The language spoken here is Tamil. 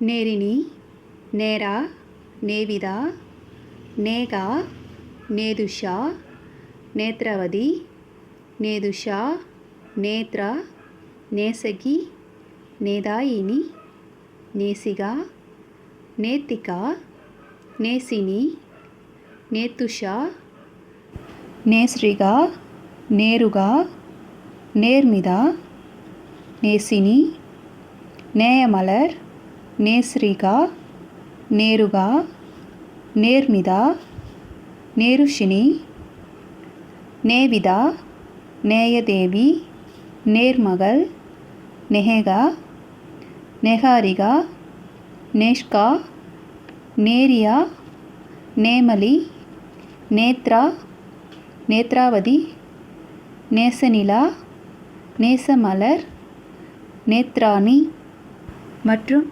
நேரினி நேரா நேவிதா நேகா நேதுஷா நேத்ரவதி நேதுஷா நேத்ரா நேசகி நேதாயினி நேசிகா நேத்திகா நேசினி நேத்துஷா நேஸ்ரிகா நேருகா நேர்மிதா நேசினி நேயமலர் நேஸ்ரிகா நேருகா நேர்மிதா நேருஷினி நேவிதா நேயதேவி நேர்மகள் நெஹேகா நெஹாரிகா நேஷ்கா நேரியா நேமலி நேத்ரா நேத்ராவதி நேசநிலா நேசமலர் நேத்ராணி மற்றும்